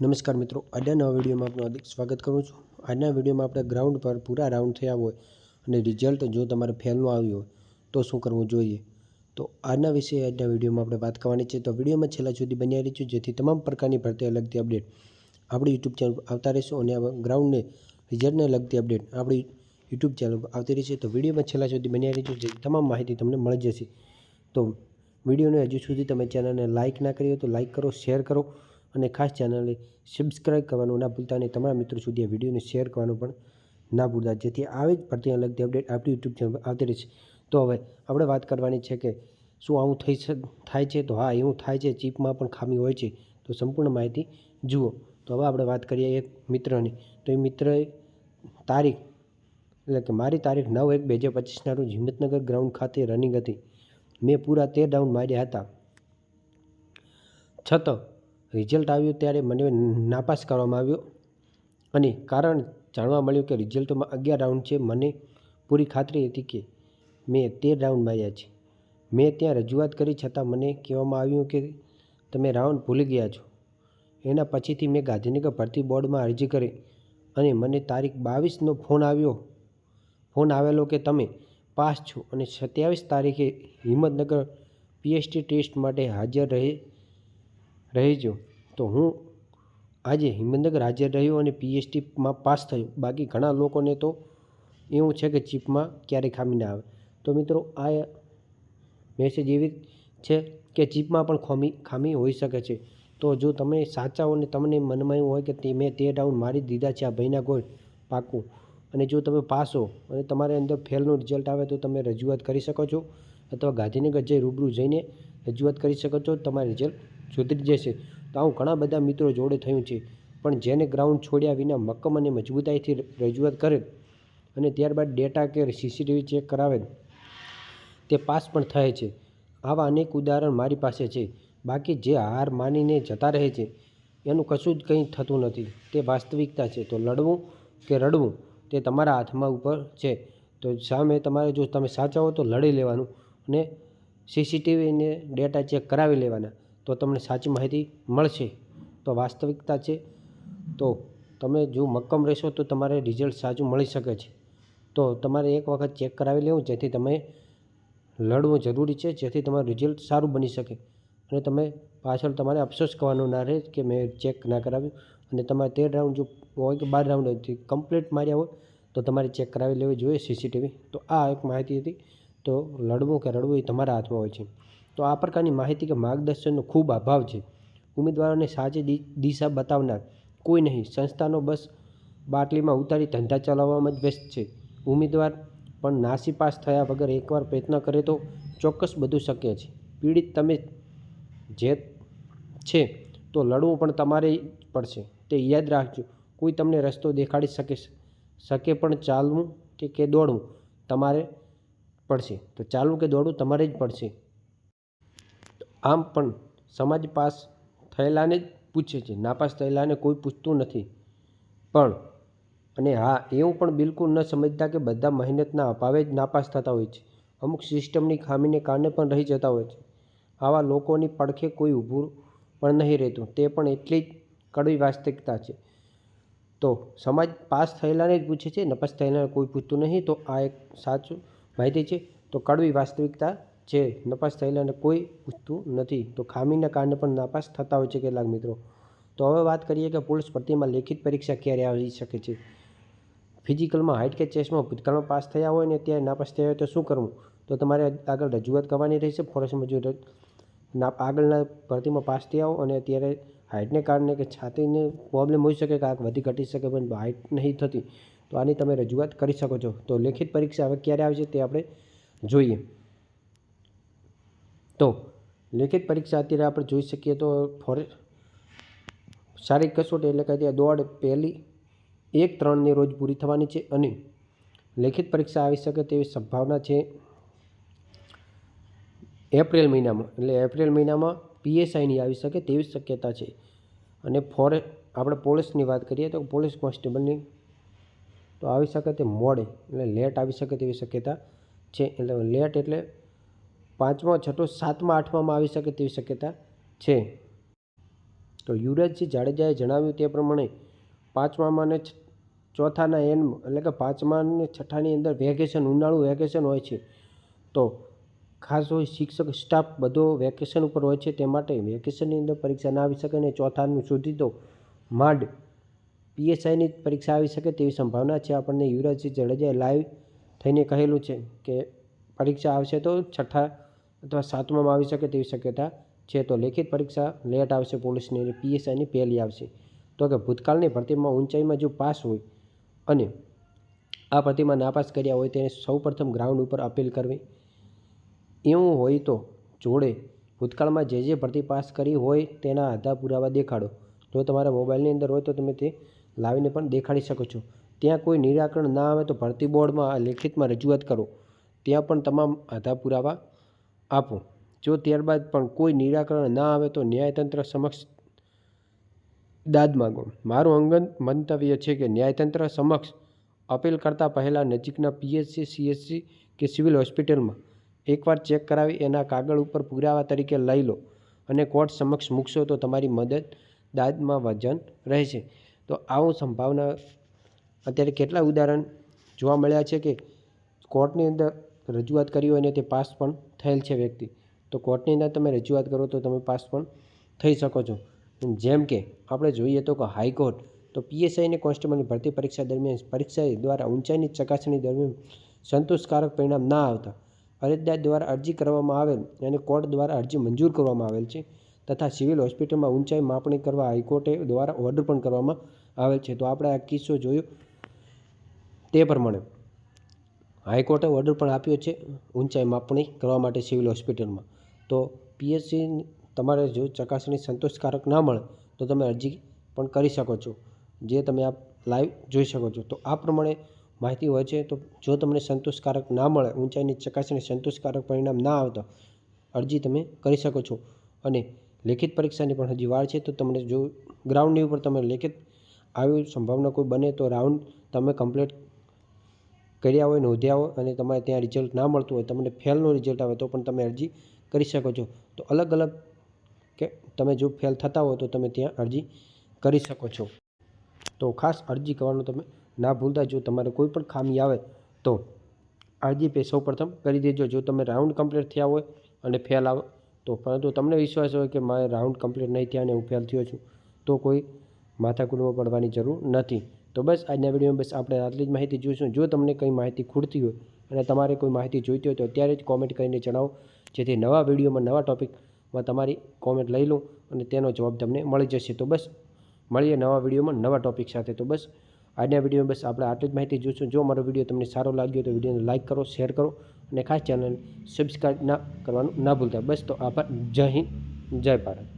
નમસ્કાર મિત્રો, આજના નવા વિડીયોમાં આપનું હાર્દિક સ્વાગત કરું છું. આજના વિડીયોમાં આપણે ગ્રાઉન્ડ પર પૂરા રાઉન્ડ થયા હોય અને રિઝલ્ટ જો તમારે ફેલનું આવ્યું હોય, તો શું કરવું જોઈએ? તો આજના વિશે આજના વિડીયોમાં આપણે વાત કરવાની છે. તો વિડીયોમાં છેલ્લા સુધી બન્યા રહીશું જેથી તમામ પ્રકારની ભરતી લગતી અપડેટ આપણી યુટ્યુબ ચેનલ આવતા રહેશું અને ગ્રાઉન્ડને રિઝલ્ટને લગતી અપડેટ આપણી યુટ્યુબ ચેનલ આવતી રહેશે. તો વિડીયોમાં છેલ્લા સુધી બન્યા રહીશું જેથી તમામ માહિતી તમને મળી જશે. તો વિડીયોને હજુ સુધી તમે ચેનલને લાઇક ના કરી હોય તો લાઇક કરો, શેર કરો અને ખાસ ચેનલને સબસ્ક્રાઇબ કરવાનું ના ભૂલતા અને તમારા મિત્રો સુધી આ વિડીયોને શેર કરવાનું પણ ના ભૂલતા. જેથી આવી જ ભરતી લગતી અપડેટ આપણી યુટ્યુબ ચેનલ આવતી રહેશે. તો હવે આપણે વાત કરવાની છે કે શું આવું થઈ થાય છે? તો હા, એવું થાય છે. ચીપમાં પણ ખામી હોય છે. તો સંપૂર્ણ માહિતી જુઓ. તો હવે આપણે વાત કરીએ એક મિત્રની. તો એ મિત્રએ તારીખ, એટલે કે મારી તારીખ નવ એક બે હજાર પચીસના રોજ હિંમતનગર ગ્રાઉન્ડ ખાતે રનિંગ હતી. મેં પૂરા તેર રાઉન્ડ માર્યા હતા. છતાં રિઝલ્ટ આવ્યું ત્યારે મને નાપાસ કરવામાં આવ્યો. અને કારણ જાણવા મળ્યું કે રિઝલ્ટમાં અગિયાર રાઉન્ડ છે, મને પૂરી ખાતરી હતી કે મેં તેર રાઉન્ડ માર્યા છે. મેં ત્યાં રજૂઆત કરી છતાં મને કહેવામાં આવ્યું કે તમે રાઉન્ડ ભૂલી ગયા છો. એના પછીથી મેં ગાંધીનગર ભરતી બોર્ડમાં અરજી કરી અને મને તારીખ બાવીસનો ફોન આવ્યો. ફોન આવેલો કે તમે પાસ છો અને સત્યાવીસ તારીખે હિંમતનગર પીએચડી ટેસ્ટ માટે હાજર રહી રહીજો. તો હું આજે હિંમતનગર હાજર રહ્યો અને પીએચડીમાં પાસ થયો. બાકી ઘણા લોકોને તો એવું છે કે ચીપમાં ક્યારેય ખામી ના આવે. તો મિત્રો, આ મેસેજ એવી છે કે ચીપમાં પણ ખામી ખામી હોઈ શકે છે. તો જો તમે સાચા હો ને તમને મનમાં એવું હોય કે તે, મેં તે રાઉન્ડ મારી દીધા છે, આ ભાઈના ગોળ પાકું. અને જો તમે પાસ હો અને તમારે અંદર ફેલનું રિઝલ્ટ આવે તો તમે રજૂઆત કરી શકો છો. અથવા ગાંધીનગર જઈ રૂબરૂ જઈને રજૂઆત કરી શકો છો. તમારે રિઝલ્ટ સુધરી જશે. તો આવું ઘણા બધા મિત્રો જોડે થયું છે. પણ જેને ગ્રાઉન્ડ છોડ્યા વિના મક્કમ અને મજબૂતાઈથી રજૂઆત કરે અને ત્યારબાદ ડેટા કે સીસીટીવી ચેક કરાવે, તે પાસ પણ થાય છે. આવા અનેક ઉદાહરણ મારી પાસે છે. બાકી જે હાર માનીને જતા રહે છે, એનું કશું જ કંઈ થતું નથી. તે વાસ્તવિકતા છે. તો લડવું કે રડવું, તે તમારા હાથમાં ઉપર છે. તો સામે તમારે જો તમે સાચા હો તો લડી લેવાનું અને સીસીટીવીને ડેટા ચેક કરાવી લેવાના. તો તમને સાચી માહિતી મળશે. તો વાસ્તવિકતા છે. તો તમે જો મક્કમ રહેશો તો તમારે રિઝલ્ટ સાચું મળી શકે છે. તો તમારે એક વખત ચેક કરાવી લેવું જેથી તમે લડવું જરૂરી છે, જેથી તમારું રિઝલ્ટ સારું બની શકે. અને તમે પાછળ તમારે અફસોસ કરવાનો ના રહે કે મેં ચેક ના કરાવ્યું. અને તમારે તેર રાઉન્ડ જો હોય કે બાર રાઉન્ડ હોય કમ્પ્લીટ માર્યા હોય, તો તમારે ચેક કરાવી લેવી જોઈએ સીસીટીવી તો આ એક માહિતી હતી. તો લડવું કે રડવું એ તમારા હાથમાં હોય છે. તો આ પ્રકારની માહિતી કે માર્ગદર્શનનો ખૂબ અભાવ છે. ઉમેદવારોને સાચી દિશા બતાવનાર કોઈ નહીં. સંસ્થાનો બસ બાટલીમાં ઉતારી ધંધા ચલાવવામાં જ વ્યસ્ત છે. ઉમેદવાર પણ નાસીપાસ થયા વગર એકવાર પ્રયત્ન કરે તો ચોક્કસ બધું શક્ય છે. પીડિત તમે જે છે તો લડવું પણ તમારે પડશે. તે યાદ રાખજો. કોઈ તમને રસ્તો દેખાડી શકે શકે પણ ચાલવું કે કે દોડવું તમારે પડશે. તો ચાલવું કે દોડવું તમારે જ પડશે. આમ પણ સમાજ પાસ થયેલાને જ પૂછે છે. નાપાસ થયેલાને કોઈ પૂછતું નથી. પણ, અને હા, એવું પણ બિલકુલ ન સમજતા કે બધા મહેનતના અભાવે જ નાપાસ થતા હોય છે. અમુક સિસ્ટમની ખામીને કારણે પણ રહી જતા હોય છે. આવા લોકોની પડખે કોઈ ઊભું પણ નહીં રહેતું. તે પણ એટલી જ કડવી વાસ્તવિકતા છે. તો સમાજ પાસ થયેલાને જ પૂછે છે. નપાસ થયેલાને કોઈ પૂછતું નહીં. તો આ એક સાચું માહિતી છે. તો કડવી વાસ્તવિકતા છે નપાસ થયેલા અને કોઈ પૂછતું નથી. તો ખામીના કારણે પણ નાપાસ થતા હોય છે કેટલાક મિત્રો. તો હવે વાત કરીએ કે પોલીસ ભરતીમાં લેખિત પરીક્ષા ક્યારે આવી શકે છે? ફિઝિકલમાં હાઇટ કે ચેસમાં ભૂતકાળમાં પાસ થયા હોય ને ત્યારે નાપાસ થયા હોય તો શું કરવું? તો તમારે આગળ રજૂઆત કરવાની રહેશે. ફોરેસ્ટ મજૂર ના આગળના ભરતીમાં પાસ થયા હો અને અત્યારે હાઇટને કારણે કે છાતીને પ્રોબ્લેમ હોઈ શકે કે આગ વધી ઘટી શકે પણ હાઇટ નહીં થતી. તો આની તમે રજૂઆત કરી શકો છો. તો લેખિત પરીક્ષા હવે ક્યારે આવશે તે આપણે જોઈએ. તો લેખિત પરીક્ષા અત્યારે આપણે જોઈ શકીએ તો ફોરે શારીરિક કસોટી એટલે કે દોડ પહેલી, એક ત્રણની રોજ પૂરી થવાની છે અને લેખિત પરીક્ષા આવી શકે તેવી સંભાવના છે. એપ્રિલ મહિનામાં, એટલે એપ્રિલ મહિનામાં પીએસઆઈની આવી શકે તેવી શક્યતા છે. અને ફોરે આપણે પોલીસની વાત કરીએ તો પોલીસ કોન્સ્ટેબલની તો આવી શકે તે મોડે, એટલે લેટ આવી શકે તેવી શક્યતા છે. એટલે લેટ એટલે પાંચમા, છઠ્ઠો, સાતમા, આઠમામાં આવી શકે તેવી શક્યતા છે. તો યુવરાજસિંહ જાડેજાએ જણાવ્યું તે પ્રમાણે પાંચમામાં અને ચોથાના એન, એટલે કે પાંચમા અને છઠ્ઠાની અંદર વેકેશન, ઉનાળું વેકેશન હોય છે. તો ખાસ હોય શિક્ષક, સ્ટાફ બધો વેકેશન ઉપર હોય છે, તે માટે વેકેશનની અંદર પરીક્ષા ના આવી શકે અને ચોથાનું સુધી તો માંડ પીએસઆઈની પરીક્ષા આવી શકે તેવી સંભાવના છે આપણને. યુવરાજસિંહ જાડેજાએ લાઈવ થઈને કહેલું છે કે પરીક્ષા આવશે તો છઠ્ઠા અથવા સાતમામાં આવી શકે તેવી શક્યતા છે તો લેખિત પરીક્ષા લેટ આવશે, પોલીસની પીએસઆઈની પહેલી આવશે. તો કે ભૂતકાળની ભરતીમાં ઊંચાઈમાં જો પાસ હોય અને આ ભરતીમાં નાપાસ કર્યા હોય તેને સૌપ્રથમ ગ્રાઉન્ડ ઉપર અપીલ કરવી. એવું હોય તો જોડે ભૂતકાળમાં જે જે ભરતી પાસ કરી હોય તેના આધાર પુરાવા દેખાડો. જો તમારા મોબાઈલની અંદર હોય તો તમે તે લાવીને પણ દેખાડી શકો છો. ત્યાં કોઈ નિરાકરણ ના આવે તો ભરતી બોર્ડમાં લેખિતમાં રજૂઆત કરો. ત્યાં પણ તમામ આધાર પુરાવા આપો. જો ત્યારબાદ પણ કોઈ નિરાકરણ ના આવે તો ન્યાયતંત્ર સમક્ષ દાદ માગો. મારું અંગત મંતવ્ય છે કે ન્યાયતંત્ર સમક્ષ અપીલ કરતાં પહેલાં નજીકના પીએચસી, સીએચસી કે સિવિલ હોસ્પિટલમાં એકવાર ચેક કરાવી, એના કાગળ ઉપર પુરાવા તરીકે લઈ લો અને કોર્ટ સમક્ષ મૂકશો તો તમારી મદદ દાદમાં વજન રહેશે. તો આવું સંભાવના, અત્યારે કેટલા ઉદાહરણ જોવા મળ્યા છે કે કોર્ટની અંદર રજૂઆત કરી હોય અને તે પાસ પણ થયેલ છે વ્યક્તિ. તો કોર્ટની અંદર તમે રજૂઆત કરો તો તમે પાસ પણ થઈ શકો છો. જેમ કે આપણે જોઈએ તો કે હાઈકોર્ટ તો પીએસઆઈ અને કોન્સ્ટેબલની ભરતી પરીક્ષા દરમિયાન પરીક્ષા દ્વારા ઊંચાઈની ચકાસણી દરમિયાન સંતોષકારક પરિણામ ના આવતા અરજદાર દ્વારા અરજી કરવામાં આવેલ અને કોર્ટ દ્વારા અરજી મંજૂર કરવામાં આવેલ છે તથા સિવિલ હોસ્પિટલમાં ઊંચાઈ માપણી કરવા હાઈકોર્ટે દ્વારા ઓર્ડર પણ કરવામાં આવેલ છે. તો આપણે આ કિસ્સો જોયો તે પ્રમાણે. હાઈકોર્ટે ઓર્ડર પણ આપ્યો છે ઊંચાઈ માપણી કરવા માટે સિવિલ હોસ્પિટલમાં તો પીએચસી તમારે જો ચકાસણી સંતોષકારક ના મળે, તો તમે અરજી પણ કરી શકો છો. જે તમે આ લાઈવ જોઈ શકો છો. તો આ પ્રમાણે માહિતી હોય છે, તો જો તમને સંતોષકારક ના મળે, ઊંચાઈની ચકાસણી સંતોષકારક પરિણામ ના આવતા, અરજી તમે કરી શકો છો. અને લેખિત પરીક્ષાની પણ હજી વાર છે, તો તમને જો ગ્રાઉન્ડની ઉપર તમે લેખિત આવી સંભાવના કોઈ બને, તો રાઉન્ડ તમે કમ્પ્લીટ કર્યા હોય નોંધ્યા હોય અને તમારે ત્યાં રિઝલ્ટ ના મળતું હોય, તમને ફેલનું રિઝલ્ટ આવે તો પણ તમે અરજી કરી શકો છો. તો અલગ અલગ કે તમે જો ફેલ થતા હોય તો તમે ત્યાં અરજી કરી શકો છો. તો ખાસ અરજી કરવાનું તમે ના ભૂલતા, જો તમારે કોઈ પણ ખામી આવે તો અરજી પે સૌ પ્રથમ કરી દેજો. જો તમે રાઉન્ડ કમ્પ્લીટ થયા હોય અને ફેલ આવે, તો પરંતુ તમને વિશ્વાસ હોય કે મારે રાઉન્ડ કમ્પ્લીટ નહીં થયા અને હું ફેલ થયો છું, તો કોઈ માથાકૂટમાં પડવાની જરૂર નથી. તો બસ આજના વિડીયોમાં બસ આપણે આટલી જ માહિતી જોઈશું. જો તમને કંઈ માહિતી ખૂટતી હોય અને તમારે કોઈ માહિતી જોઈતી હોય તો અત્યારે જ કોમેન્ટ કરીને જણાવો. જેથી નવા વિડીયોમાં નવા ટૉપિકમાં તમારી કોમેન્ટ લઈ લઉં અને તેનો જવાબ તમને મળી જશે. તો બસ મળીએ નવા વિડીયોમાં નવા ટૉપિક સાથે. તો બસ આજના વિડીયોમાં બસ આપણે આટલી જ માહિતી જોઈશું. જો મારો વીડિયો તમને સારો લાગ્યો તો વિડીયોને લાઇક કરો, શેર કરો અને ખાસ ચેનલ સબસ્ક્રાઈબ ના કરવાનું ના ભૂલતા. બસ તો આભાર. જય હિન્દ, જય ભારત.